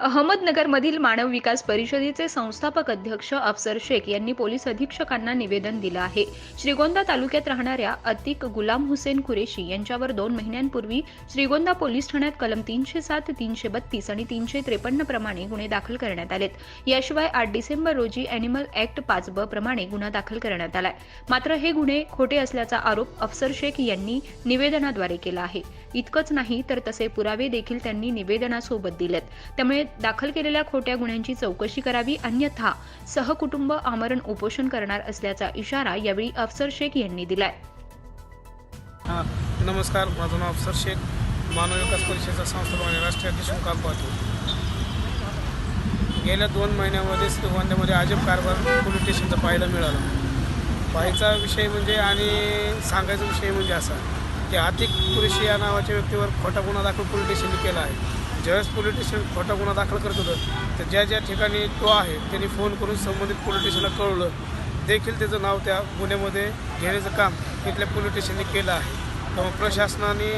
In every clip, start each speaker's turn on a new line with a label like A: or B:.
A: अहमदनगरमधील मानव विकास परिषदेचे संस्थापक अध्यक्ष अफसर शेख यांनी पोलीस अधीक्षकांना निवेदन दिलं आहे. श्रीगोंदा तालुक्यात राहणाऱ्या अतिक गुलाम हुसेन कुरेशी यांच्यावर दोन महिन्यांपूर्वी श्रीगोंदा पोलीस ठाण्यात कलम तीनशे सात तीनशे बत्तीस आणि तीनशे त्रेपन्न प्रमाणे गुन्हे दाखल करण्यात आलेत. याशिवाय आठ डिसेंबर रोजी अॅनिमल ऍक्ट पाच ब प्रमाणे गुन्हा दाखल करण्यात आलाय. मात्र हे गुन्हे खोटे असल्याचा आरोप अफसर शेख यांनी निवेदनाद्वारे केला आहे. इतकंच नाही तर तसे पुरावे देखील त्यांनी निवेदनासोबत दिलेत. त्यामुळे दाखल केलेल्या खोट्या गुन्ह्यांची चौकशी करावी अन्यथा सहकुटुंब आमरण उपोषण करणार असल्याचा इशारा यावेळी अफसर शेख यांनी दिलाय.
B: नमस्कार. माझं नाव अफसर शेख. मानव विकास परिषदेचा संस्थापक आणि राष्ट्रीय अध्यक्ष काम पाहतो गेल्या दोन महिन्यामध्ये श्रीगोंद्यामध्ये अजब कारभार पोलीस स्टेशनचा पाहायला मिळाला. पाहायचा विषय म्हणजे आणि सांगायचा विषय म्हणजे असा की आतिक कुरेशी या नावाच्या व्यक्तीवर खोटा गुन्हा दाखल पोलीस स्टेशनने केला आहे. ज्यावेळेस पोलीस स्टेशन खोटा गुन्हा दाखल करत होतं तर ज्या ज्या ठिकाणी तो आहे त्यांनी फोन करून संबंधित पोलीस स्टेशनला कळवलं. देखील त्याचं नाव त्या गुन्ह्यामध्ये घेण्याचं काम इथल्या पोलीस स्टेशनने केलं आहे. त्यामुळे प्रशासनाने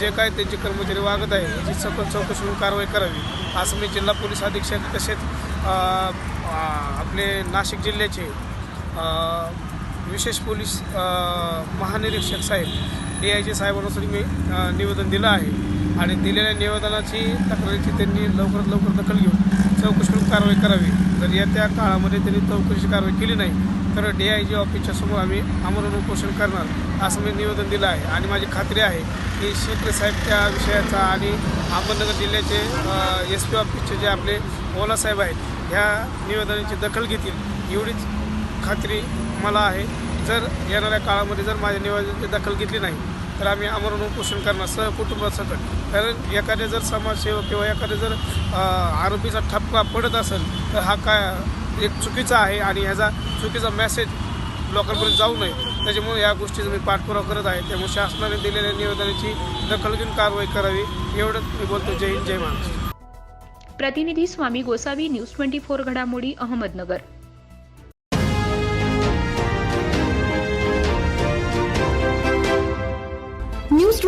B: जे काय त्यांचे कर्मचारी वागत आहे याची सखोल चौकशी कारवाई करावी असं मी जिल्हा पोलीस अधीक्षक तसेच आपले नाशिक जिल्ह्याचे विशेष पोलीस महानिरीक्षक साहेब डी आय जी साहेबांना मी निवेदन दिलं आहे. आणि दिलेल्या निवेदनाची तक्रारीची त्यांनी लवकरात लवकर दखल घेऊन चौकशी करून कारवाई करावी. जर येत्या काळामध्ये त्यांनी चौकशीची कारवाई केली नाही तर डी आय जी ऑफिसच्या समोर आम्ही आमरण उपोषण करणार असं मी निवेदन दिलं आहे. आणि माझी खात्री आहे की शेट्टे साहेब त्या विषयाचा आणि अहमदनगर जिल्ह्याचे एस पी ऑफिसचे जे आपले ओला साहेब आहेत ह्या निवेदनाची दखल घेतील एवढीच खात्री मला आहे. जर येणाऱ्या काळामध्ये जर माझ्या निवेदनाची दखल घेतली नाही तर आम्ही आमरण उपोषण करणार सह कुटुंबासकट कारण एखाद्या जर समाजसेवक किंवा एखाद्या जर आरोपीचा ठपका पडत असेल तर हा काय एक चुकीचा आहे आणि ह्याचा चुकीचा मेसेज लोकांपर्यंत जाऊ नये. त्याच्यामुळे या गोष्टीचा मी पाठपुरावा करत आहे. त्यामुळे शासनाने दिलेल्या निवेदनाची दखल घेऊन कारवाई करावी. एवढंच मी बोलतो. जय हिंद जय महाराष्ट्र.
A: प्रतिनिधी Swami Gosavi news twenty four घडामोडी अहमदनगर.